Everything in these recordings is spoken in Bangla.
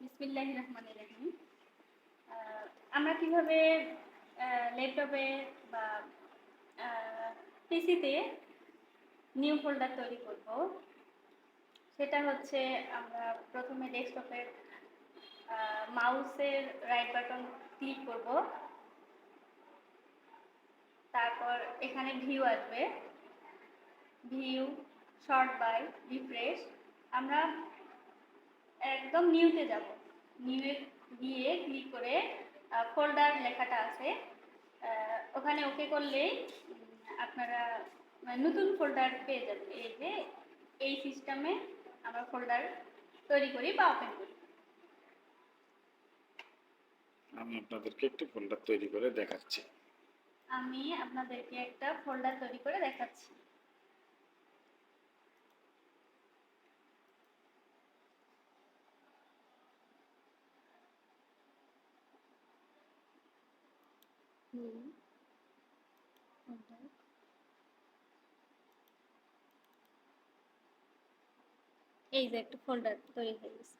বিসমিল্লাহ রহমান রহিম। আমরা কীভাবে ল্যাপটপে বা পিসিতে নিউ ফোল্ডার তৈরি করব, সেটা হচ্ছে আমরা প্রথমে ডেস্কটপের মাউসের রাইট বাটন ক্লিক করব। তারপর এখানে ভিউ আসবে। ভিউ শর্ট বাই রিফ্রেশ আমরা একদম নিউতে যাব। নিউয়ে গিয়ে ক্লিক করে ফোল্ডার লেখাটা আছে। ওখানে ওকে করলেই আপনারা মানে নতুন ফোল্ডার পেয়ে যাবেন। এই যে এই সিস্টেমে আমরা ফোল্ডার তৈরি করি বা ওপেন করি। আমি আপনাদেরকে একটি ফোল্ডার তৈরি করে দেখাচ্ছি। আমি আপনাদেরকে একটা ফোল্ডার তৈরি করে দেখাচ্ছি। হুম folder। এই যে একটা ফোল্ডার তৈরি হয়ে গেছে।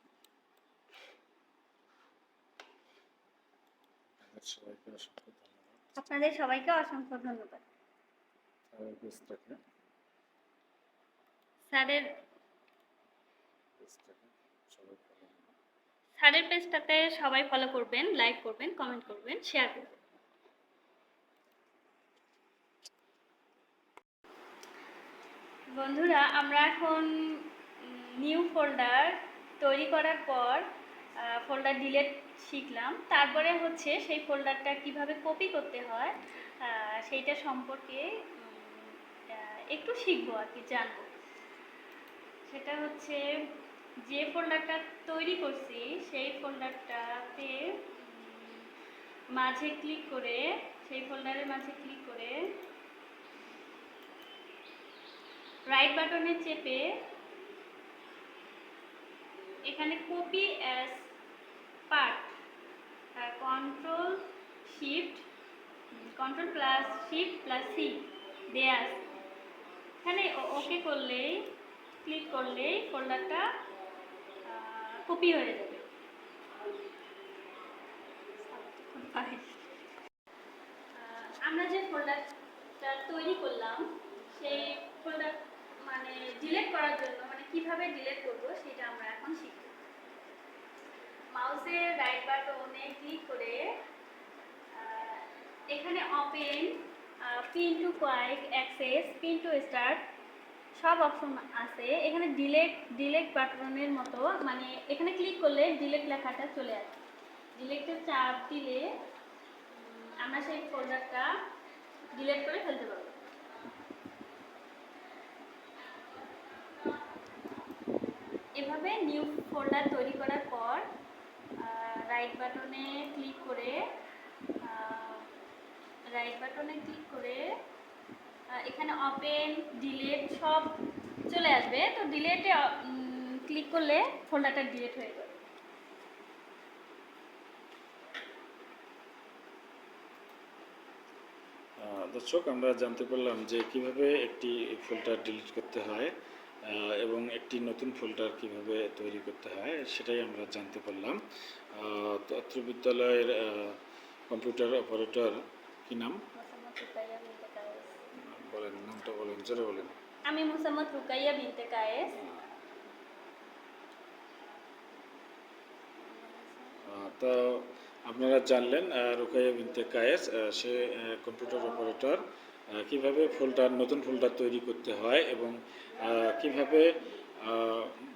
আপনাদের সবাইকে অসংখ্য ধন্যবাদ। স্যারের। স্যারের পেজটাতে সবাই ফলো করবেন লাইক করবেন কমেন্ট করবেন শেয়ার করবেন। বন্ধুরা, আমরা এখন নিউ ফোল্ডার তৈরি করার পর ফোল্ডার ডিলেট শিখলাম। তারপরে হচ্ছে সেই ফোল্ডারটা কীভাবে কপি করতে হয় সেইটা সম্পর্কে একটু শিখব আর কি, জানব। সেটা হচ্ছে, যে ফোল্ডারটা তৈরি করছি, সেই ফোল্ডারটাতে মাঝে ক্লিক করে, সেই ফোল্ডারের মাঝে ক্লিক করে রাইট বাটনে চেপে এখানে copy as path control shift control plus shift plus C দেয়া এখানে ওকে করলেই ক্লিক করলেই ফোল্ডারটা কপি হয়ে যাবে। আমরা যে ফোল্ডারটা তৈরি করলাম, সেই ফোল্ডার মানে ডিলেট করার জন্য মানে কীভাবে ডিলেট করব সেটা আমরা এখন শিখব। মাউসের রাইট বাটনে ক্লিক করে এখানে open pin to quick access pin to start সব অপশন আছে। এখানে ডিলেট ডিলেট বাটনের মতো মানে এখানে ক্লিক করলে ডিলেট লেখাটা চলে আসে। ডিলেটে চাপ দিলে আমরা সেই ফোল্ডারটা ডিলেট করে ফেলতে পারব। এভাবে নিউ ফোল্ডার তৈরি করার পর রাইট বাটনে ক্লিক করে রাইট বাটনে ক্লিক করে এখানে ওপেন ডিলেট সব চলে আসবে। তো ডিলেটে ক্লিক করলে ফোল্ডারটা ডিলেট হয়ে যাবে। দর্শক, আমরা জানতে পারলাম যে কীভাবে একটি ফোল্ডার ডিলিট করতে হয়। এবং একটি নতুন ফোল্ডার কীভাবে তৈরি করতে হয় সেটাই আমরা জানতে পারলাম। আহ, তো অত্র বিদ্যালয়ের কম্পিউটার অপারেটর কি নাম? বলেন নামটা বলেন জোরে বলেন। আমি মোসাম্মদ রুকাইয়া বিনতে কায়েস। তো আপনারা জানলেন রুকাইয়া বিনতে কায়েস সে কম্পিউটার অপারেটর কীভাবে ফোল্ডার নতুন ফোল্ডার তৈরি করতে হয় এবং কীভাবে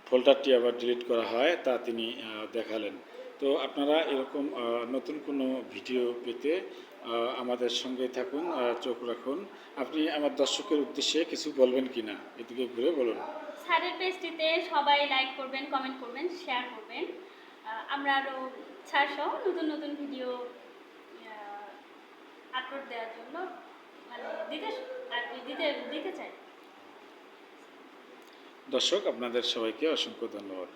ফোল্ডারটি আবার ডিলিট করা হয় তা তিনি দেখালেন। তো আপনারা এরকম নতুন কোনো ভিডিও পেতে আমাদের সঙ্গে থাকুন চোখ রাখুন। আপনি আমার দর্শকের উদ্দেশ্যে কিছু বলবেন কি না? এদিকে ঘুরে বলুন। স্যারের পেজটিতে সবাই লাইক করবেন, কমেন্ট করবেন, শেয়ার করবেন। আমরা আরও ছাড় সহ নতুন নতুন ভিডিও আপলোড দেওয়ার জন্য মানে দিতে দিতে দিতে চাই। দর্শক আপনাদের সবাইকে অসংখ্য ধন্যবাদ।